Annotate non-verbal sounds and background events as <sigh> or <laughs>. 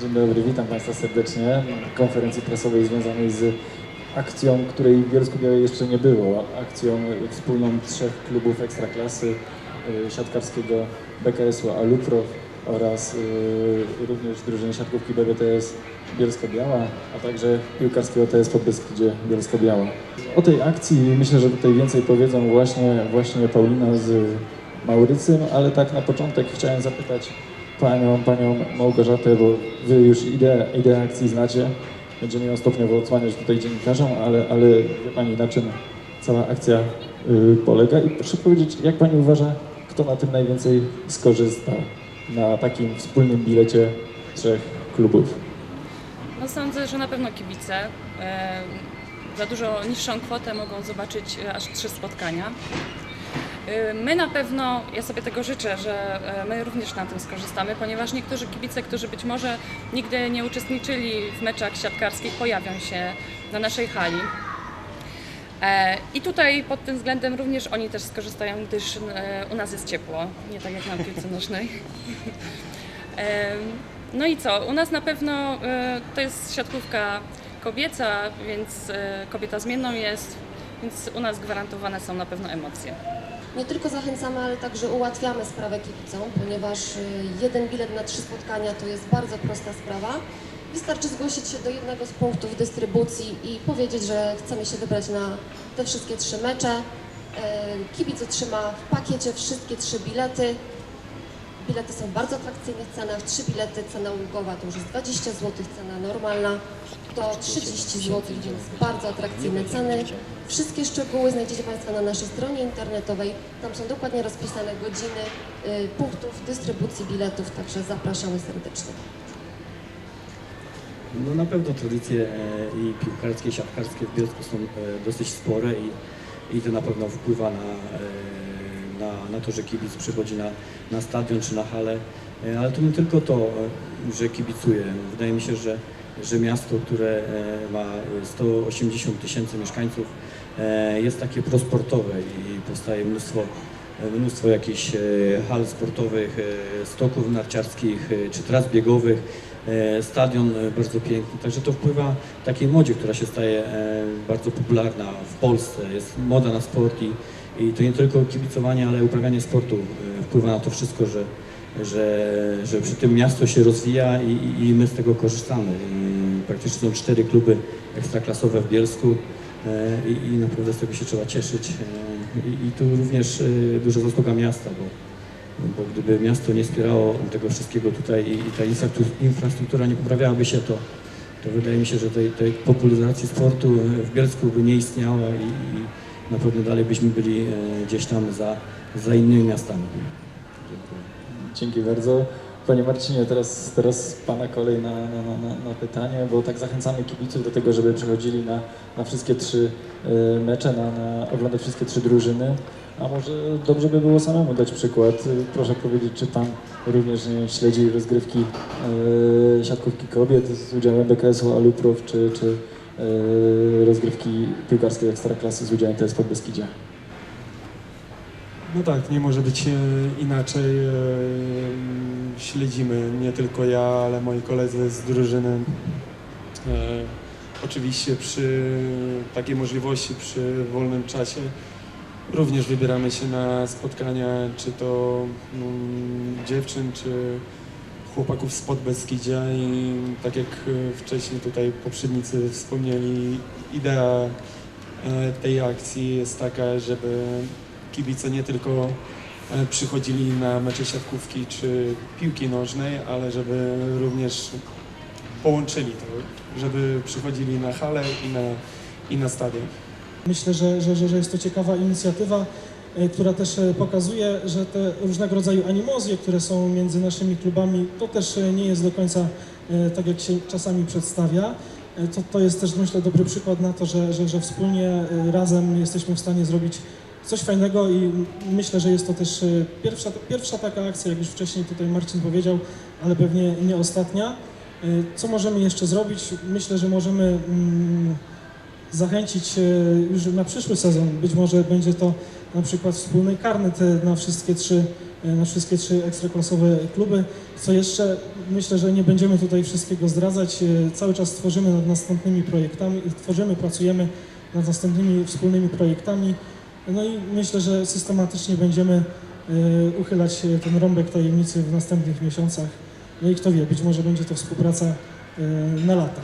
Dzień dobry, witam Państwa serdecznie na konferencji prasowej związanej z akcją, której w Bielsku Białej jeszcze nie było. Akcją wspólną trzech klubów ekstraklasy y, siatkarskiego BKS-u Aluprow oraz y, również drużyny siatkówki BBTS Bielsko-Biała, a także piłkarskiego TS Podbeskidzie Bielsko-Biała. O tej akcji myślę, że tutaj więcej powiedzą właśnie, właśnie Paulina z Maurycym, ale tak na początek chciałem zapytać panią, panią Małgorzatę, bo wy już ideę, ideę akcji znacie. Będziemy ją stopniowo odsłaniać tutaj dziennikarzom, ale, ale wie pani na czym cała akcja y, polega i proszę powiedzieć, jak pani uważa, kto na tym najwięcej skorzysta na takim wspólnym bilecie trzech klubów? No sądzę, że na pewno kibice. E, Za dużo niższą kwotę mogą zobaczyć e, aż trzy spotkania. E, My na pewno, ja sobie tego życzę, że e, my również na tym skorzystamy, ponieważ niektórzy kibice, którzy być może nigdy nie uczestniczyli w meczach siatkarskich, pojawią się na naszej hali. E, I tutaj pod tym względem również oni też skorzystają, gdyż e, u nas jest ciepło, nie tak jak na piłce <laughs> nożnej. E, No i co? U nas na pewno to jest siatkówka kobieca, więc kobieta zmienną jest, więc u nas gwarantowane są na pewno emocje. Nie tylko zachęcamy, ale także ułatwiamy sprawę kibicom, ponieważ y, jeden bilet na trzy spotkania to jest bardzo prosta sprawa. Wystarczy zgłosić się do jednego z punktów dystrybucji i powiedzieć, że chcemy się wybrać na te wszystkie trzy mecze. E, Kibic otrzyma w pakiecie wszystkie trzy bilety. Bilety są w bardzo atrakcyjnych cenach. Trzy bilety, cena ulgowa to już jest 20 zł, cena normalna to 30 zł, więc bardzo atrakcyjne ceny. Wszystkie szczegóły znajdziecie Państwo na naszej stronie internetowej. Tam są dokładnie rozpisane godziny y, punktów dystrybucji biletów, także zapraszamy serdecznie. No na pewno tradycje e, i piłkarskie, i siatkarskie w Bielsku są e, dosyć spore i, i to na pewno wpływa na, e, na, na to, że kibic przychodzi na, na stadion czy na halę. Ale to nie tylko to, że kibicuje. Wydaje mi się, że, że miasto, które e, ma 180 tysięcy mieszkańców e, jest takie prosportowe i powstaje mnóstwo mnóstwo jakichś e, hal sportowych, stoków narciarskich czy tras biegowych, stadion bardzo piękny. Także to wpływa takiej modzie, która się staje bardzo popularna w Polsce. Jest moda na sport i, i to nie tylko kibicowanie, ale uprawianie sportu wpływa na to wszystko, że, że, że przy tym miasto się rozwija i, i, my z tego korzystamy. Praktycznie są cztery kluby ekstraklasowe w Bielsku. E, i, i naprawdę z tego się trzeba cieszyć. E, I, i tu również e, duża zasługa miasta, bo, bo gdyby miasto nie wspierało tego wszystkiego tutaj i, i ta infrastruktura, nie poprawiałaby się, to, to wydaje mi się, że tej, tej popularyzacji sportu w Bielsku by nie istniała i, i na pewno dalej byśmy byli gdzieś tam za, za innymi miastami. Dziękuję. Dzięki bardzo. Panie Marcinie, teraz, teraz Pana kolej na, na, na, na- pytanie, bo tak zachęcamy kibiców do tego, żeby przychodzili na, na wszystkie trzy e, mecze, na, na oglądać wszystkie trzy drużyny. A może dobrze by było samemu dać przykład. Proszę powiedzieć, czy Pan również nie śledzi rozgrywki e, siatkówki kobiet z udziałem BKS-u Aluprow, czy, czy e, rozgrywki piłkarskiej ekstraklasy z udziałem TS Podbeskidzia? No tak, nie może być e, inaczej. E, Śledzimy nie tylko ja, ale moi koledzy z drużyny. E, Oczywiście przy takiej możliwości, przy wolnym czasie również wybieramy się na spotkania, czy to mm, dziewczyn, czy chłopaków z Podbeskidzia i tak jak wcześniej tutaj poprzednicy wspomnieli, idea tej akcji jest taka, żeby kibice nie tylko e, przychodzili na mecze siatkówki czy piłki nożnej, ale żeby również połączyli to, żeby przychodzili na halę i na, i na stadion. Myślę, że, że, że, jest to ciekawa inicjatywa, e, która też e, pokazuje, że te różnego rodzaju animozje, które są między naszymi klubami, to też nie jest do końca tak, jak się czasami przedstawia. To, to jest też, myślę, dobry przykład na to, że, że, że wspólnie razem jesteśmy w stanie zrobić coś fajnego i myślę, że jest to też e, pierwsza, pierwsza taka akcja, jak już wcześniej tutaj Marcin powiedział, ale pewnie nie ostatnia. E, Co możemy jeszcze zrobić? Myślę, że możemy mm, zachęcić e, już na przyszły sezon. Być może będzie to na przykład wspólny karnet na wszystkie trzy, na wszystkie trzy ekstraklasowe kluby. Co jeszcze, myślę, że nie będziemy tutaj wszystkiego zdradzać. Cały czas tworzymy nad następnymi projektami, tworzymy, pracujemy nad następnymi wspólnymi projektami. No i myślę, że systematycznie będziemy e, uchylać e, ten rąbek tajemnicy w następnych miesiącach. No i kto wie, być może będzie to współpraca e, na lata.